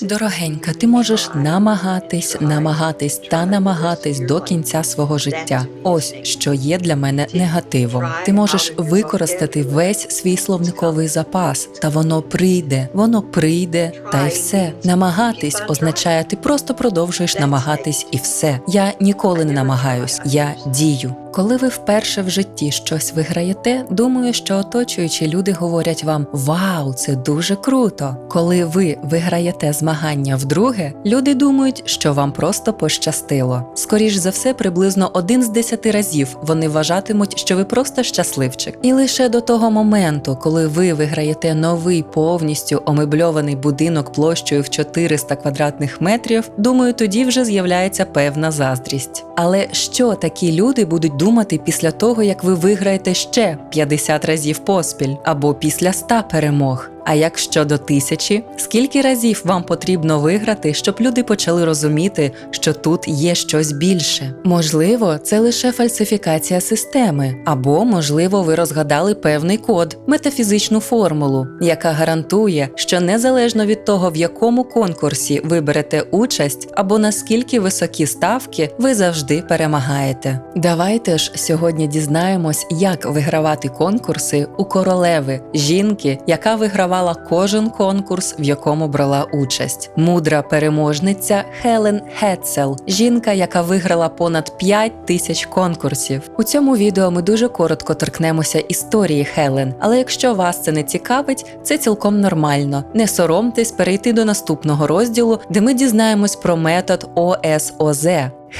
Дорогенька, ти можеш намагатись, намагатись та намагатись до кінця свого життя. Ось що є для мене негативом. Ти можеш використати весь свій словниковий запас, та воно прийде, воно прийде, та й все. Намагатись означає, ти просто продовжуєш намагатись і все. Я ніколи не намагаюсь, я дію. Коли ви вперше в житті щось виграєте, думаю, що оточуючі люди говорять вам Вау, це дуже круто. Коли ви виграєте змагання вдруге, люди думають, що вам просто пощастило. Скоріш за все, приблизно один з десяти разів вони вважатимуть, що ви просто щасливчик. І лише до того моменту, коли ви виграєте новий повністю омебльований будинок площею в 400 квадратних метрів, думаю, тоді вже з'являється певна заздрість. Але що такі люди будуть думати після того, як ви виграєте ще 50 разів поспіль або після 100 перемог? А як щодо тисячі, скільки разів вам потрібно виграти, щоб люди почали розуміти, що тут є щось більше? Можливо, це лише фальсифікація системи, або, можливо, ви розгадали певний код, метафізичну формулу, яка гарантує, що незалежно від того, в якому конкурсі ви берете участь, або наскільки високі ставки, ви завжди перемагаєте. Давайте ж сьогодні дізнаємось, як вигравати конкурси у королеви, жінки, яка вигравала кожен конкурс, в якому брала участь. Мудра переможниця Хелен Хетцел, жінка, яка виграла понад 5 тисяч конкурсів. У цьому відео ми дуже коротко торкнемося історії Хелен, але якщо вас це не цікавить, це цілком нормально. Не соромтесь перейти до наступного розділу, де ми дізнаємось про метод ОСОЗ.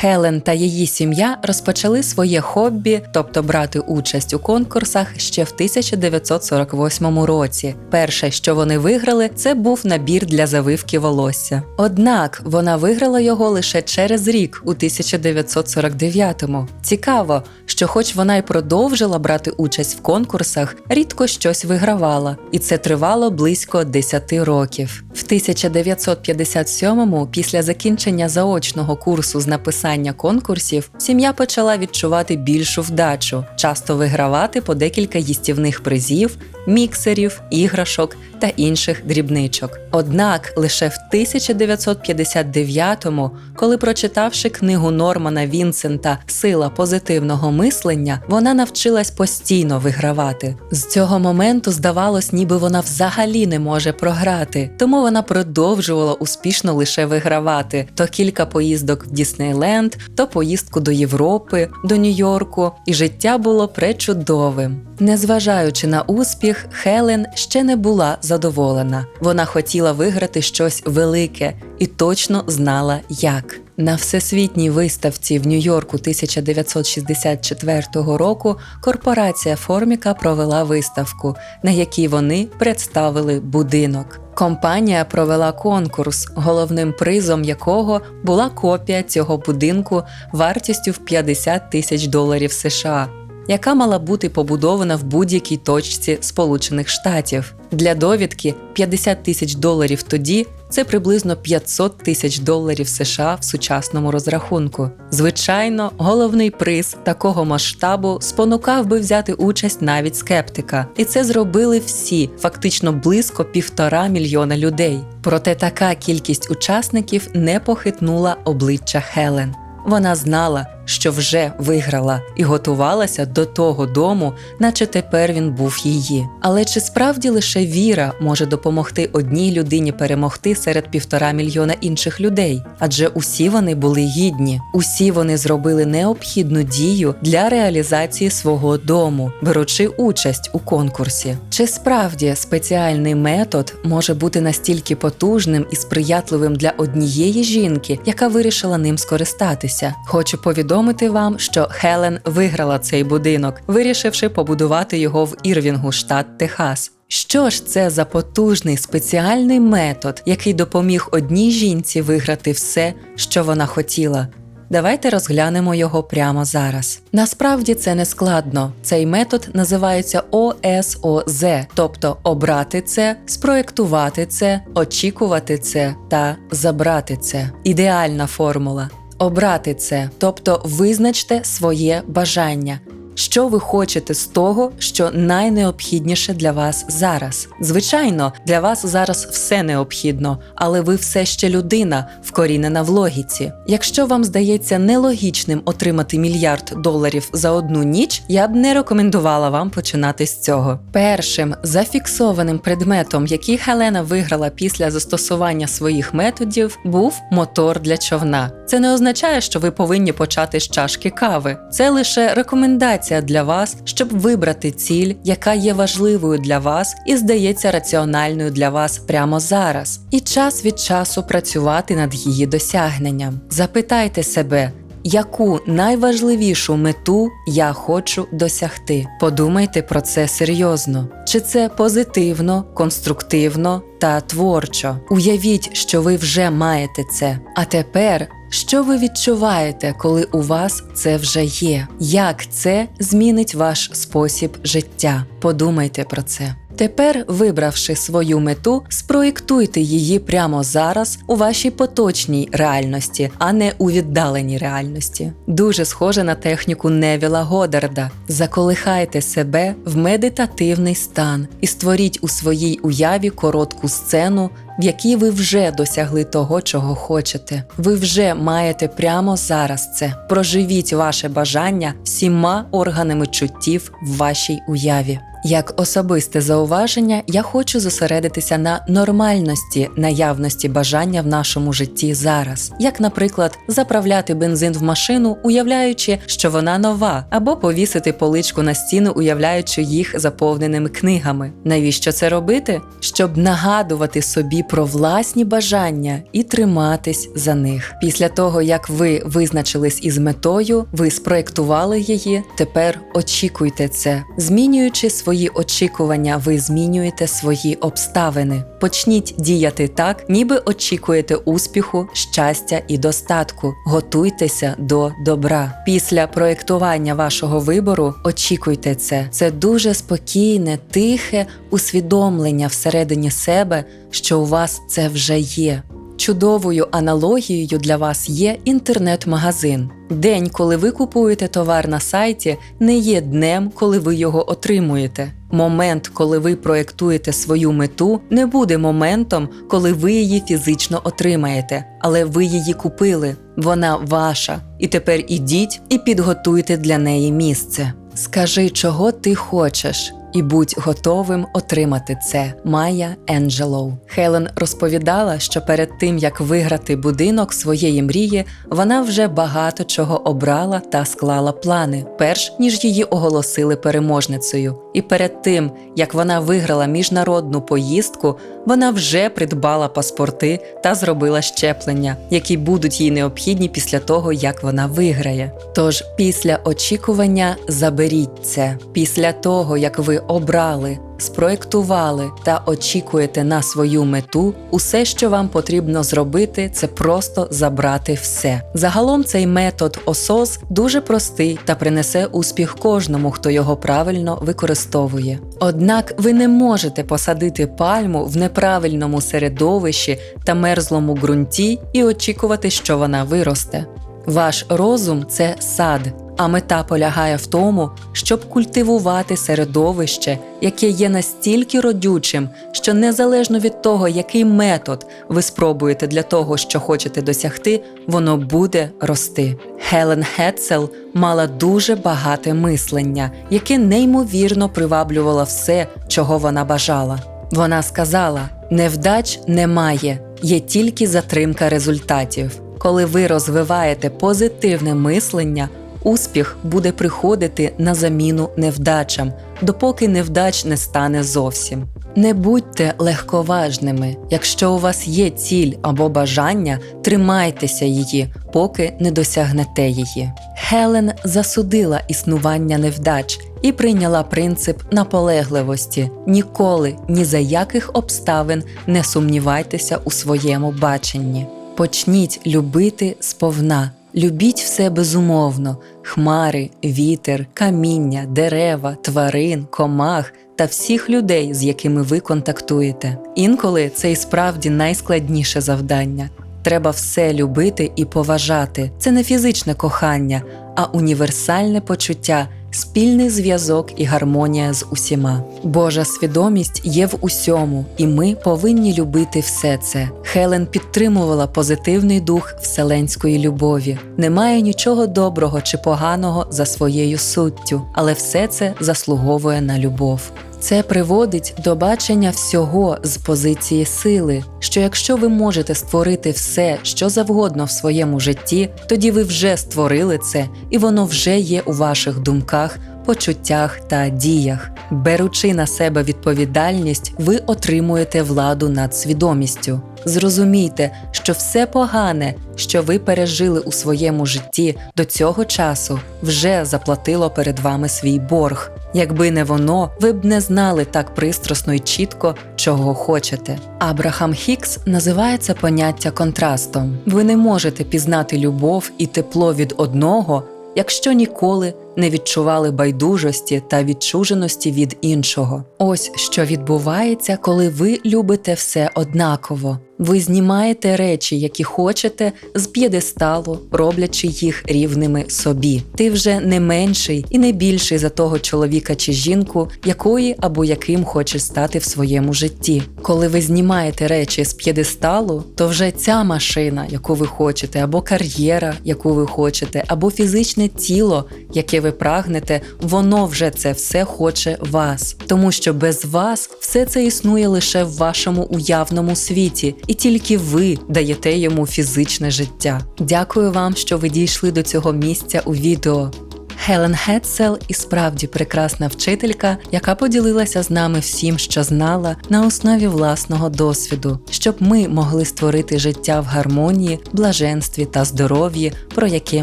Хелен та її сім'я розпочали своє хобі, тобто брати участь у конкурсах ще в 1948 році. Перше, що вони виграли, це був набір для завивки волосся. Однак вона виграла його лише через рік, у 1949-му. Цікаво, що, хоч вона й продовжила брати участь в конкурсах, рідко щось вигравала, і це тривало близько 10 років. В 1957-му, після закінчення заочного курсу з написання конкурсів, сім'я почала відчувати більшу вдачу, часто вигравати по декілька їстівних призів, міксерів, іграшок та інших дрібничок. Однак лише в 1959-му, коли прочитавши книгу Нормана Вінсента Сила позитивного мислення, вона навчилась постійно вигравати. З цього моменту здавалось, ніби вона взагалі не може програти, тому вона продовжувала успішно лише вигравати то кілька поїздок в Діснейленд, то поїздку до Європи, до Нью-Йорку, і життя було пречудовим. Незважаючи на успіх, Хелен ще не була задоволена. Вона хотіла виграти щось велике і точно знала, як. На всесвітній виставці в Нью-Йорку 1964 року корпорація Форміка провела виставку, на якій вони представили будинок. Компанія провела конкурс, головним призом якого була копія цього будинку вартістю в 50 тисяч доларів США яка мала бути побудована в будь-якій точці Сполучених Штатів. Для довідки 50 тисяч доларів тоді це приблизно 500 тисяч доларів США в сучасному розрахунку. Звичайно, головний приз такого масштабу спонукав би взяти участь навіть скептика, і це зробили всі, фактично близько півтора мільйона людей. Проте така кількість учасників не похитнула обличчя Хелен. Вона знала, що вже виграла і готувалася до того дому, наче тепер він був її. Але чи справді лише віра може допомогти одній людині перемогти серед півтора мільйона інших людей? Адже усі вони були гідні, усі вони зробили необхідну дію для реалізації свого дому, беручи участь у конкурсі. Чи справді спеціальний метод може бути настільки потужним і сприятливим для однієї жінки, яка вирішила ним скористатися? Хочу повідомити повідомити вам, що Хелен виграла цей будинок, вирішивши побудувати його в Ірвінгу, штат Техас. Що ж це за потужний спеціальний метод, який допоміг одній жінці виграти все, що вона хотіла? Давайте розглянемо його прямо зараз. Насправді це не складно. Цей метод називається ОСОЗ, тобто обрати це, спроектувати це, очікувати це та забрати це. Ідеальна формула. Обрати це, тобто визначте своє бажання. Що ви хочете з того, що найнеобхідніше для вас зараз. Звичайно, для вас зараз все необхідно, але ви все ще людина, вкорінена в логіці. Якщо вам здається нелогічним отримати мільярд доларів за одну ніч, я б не рекомендувала вам починати з цього. Першим зафіксованим предметом, який Хелена виграла після застосування своїх методів, був мотор для човна. Це не означає, що ви повинні почати з чашки кави. Це лише рекомендація для вас, щоб вибрати ціль, яка є важливою для вас і здається раціональною для вас прямо зараз, і час від часу працювати над її досягненням. Запитайте себе. Яку найважливішу мету я хочу досягти? Подумайте про це серйозно. Чи це позитивно, конструктивно та творчо? Уявіть, що ви вже маєте це. А тепер що ви відчуваєте, коли у вас це вже є? Як це змінить ваш спосіб життя? Подумайте про це. Тепер, вибравши свою мету, спроєктуйте її прямо зараз у вашій поточній реальності, а не у віддаленій реальності. Дуже схоже на техніку Невіла Годарда. Заколихайте себе в медитативний стан і створіть у своїй уяві коротку сцену, в якій ви вже досягли того, чого хочете. Ви вже маєте прямо зараз це. Проживіть ваше бажання всіма органами чуттів в вашій уяві. Як особисте зауваження, я хочу зосередитися на нормальності наявності бажання в нашому житті зараз, як, наприклад, заправляти бензин в машину, уявляючи, що вона нова, або повісити поличку на стіну, уявляючи їх заповненими книгами. Навіщо це робити? Щоб нагадувати собі про власні бажання і триматись за них. Після того, як ви визначились із метою, ви спроектували її. Тепер очікуйте це, змінюючи свої очікування, ви змінюєте свої обставини. Почніть діяти так, ніби очікуєте успіху, щастя і достатку. Готуйтеся до добра. Після проєктування вашого вибору очікуйте це. Це дуже спокійне, тихе усвідомлення всередині себе, що у вас це вже є. Чудовою аналогією для вас є інтернет-магазин. День, коли ви купуєте товар на сайті, не є днем, коли ви його отримуєте. Момент, коли ви проєктуєте свою мету, не буде моментом, коли ви її фізично отримаєте, але ви її купили. Вона ваша. І тепер ідіть і підготуйте для неї місце. Скажи, чого ти хочеш і будь готовим отримати це. Майя Енджелоу. Хелен розповідала, що перед тим як виграти будинок своєї мрії, вона вже багато чого обрала та склала плани, перш ніж її оголосили переможницею. І перед тим як вона виграла міжнародну поїздку, вона вже придбала паспорти та зробила щеплення, які будуть їй необхідні після того, як вона виграє. Тож після очікування заберіть це. Після того, як ви обрали, спроектували та очікуєте на свою мету, усе, що вам потрібно зробити, це просто забрати все. Загалом цей метод ОСОЗ дуже простий та принесе успіх кожному, хто його правильно використовує. Однак ви не можете посадити пальму в неправильному середовищі та мерзлому ґрунті і очікувати, що вона виросте. Ваш розум це сад а мета полягає в тому, щоб культивувати середовище, яке є настільки родючим, що незалежно від того, який метод ви спробуєте для того, що хочете досягти, воно буде рости. Хелен Хетцел мала дуже багате мислення, яке неймовірно приваблювало все, чого вона бажала. Вона сказала: невдач немає, є тільки затримка результатів. Коли ви розвиваєте позитивне мислення, успіх буде приходити на заміну невдачам, допоки невдач не стане зовсім. Не будьте легковажними. Якщо у вас є ціль або бажання, тримайтеся її, поки не досягнете її. Хелен засудила існування невдач і прийняла принцип наполегливості: ніколи ні за яких обставин не сумнівайтеся у своєму баченні. Почніть любити сповна. Любіть все безумовно, хмари, вітер, каміння, дерева, тварин, комах та всіх людей, з якими ви контактуєте. Інколи це і справді найскладніше завдання. Треба все любити і поважати. Це не фізичне кохання, а універсальне почуття спільний зв'язок і гармонія з усіма. Божа свідомість є в усьому, і ми повинні любити все це. Хелен підтримувала позитивний дух вселенської любові. Немає нічого доброго чи поганого за своєю суттю, але все це заслуговує на любов. Це приводить до бачення всього з позиції сили, що якщо ви можете створити все, що завгодно в своєму житті, тоді ви вже створили це, і воно вже є у ваших думках, почуттях та діях. Беручи на себе відповідальність, ви отримуєте владу над свідомістю. Зрозумійте, що все погане, що ви пережили у своєму житті до цього часу, вже заплатило перед вами свій борг. Якби не воно, ви б не знали так пристрасно і чітко, чого хочете. Абрахам Хікс називає це поняття контрастом. Ви не можете пізнати любов і тепло від одного, якщо ніколи не відчували байдужості та відчуженості від іншого. Ось що відбувається, коли ви любите все однаково. Ви знімаєте речі, які хочете, з п'єдесталу, роблячи їх рівними собі. Ти вже не менший і не більший за того чоловіка чи жінку, якої або яким хочеш стати в своєму житті. Коли ви знімаєте речі з п'єдесталу, то вже ця машина, яку ви хочете, або кар'єра, яку ви хочете, або фізичне тіло, яке ви прагнете, воно вже це все хоче вас, тому що без вас все це існує лише в вашому уявному світі, і тільки ви даєте йому фізичне життя. Дякую вам, що ви дійшли до цього місця у відео. Хелен Гетцел і справді прекрасна вчителька, яка поділилася з нами всім, що знала, на основі власного досвіду, щоб ми могли створити життя в гармонії, блаженстві та здоров'ї, про яке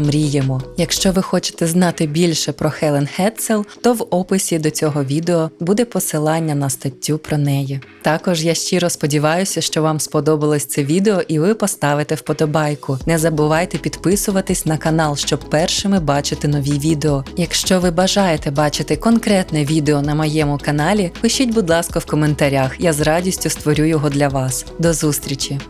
мріємо. Якщо ви хочете знати більше про Хелен Гетцел, то в описі до цього відео буде посилання на статтю про неї. Також я щиро сподіваюся, що вам сподобалось це відео і ви поставите вподобайку. Не забувайте підписуватись на канал, щоб першими бачити нові відео. Якщо ви бажаєте бачити конкретне відео на моєму каналі, пишіть, будь ласка, в коментарях. Я з радістю створю його для вас. До зустрічі!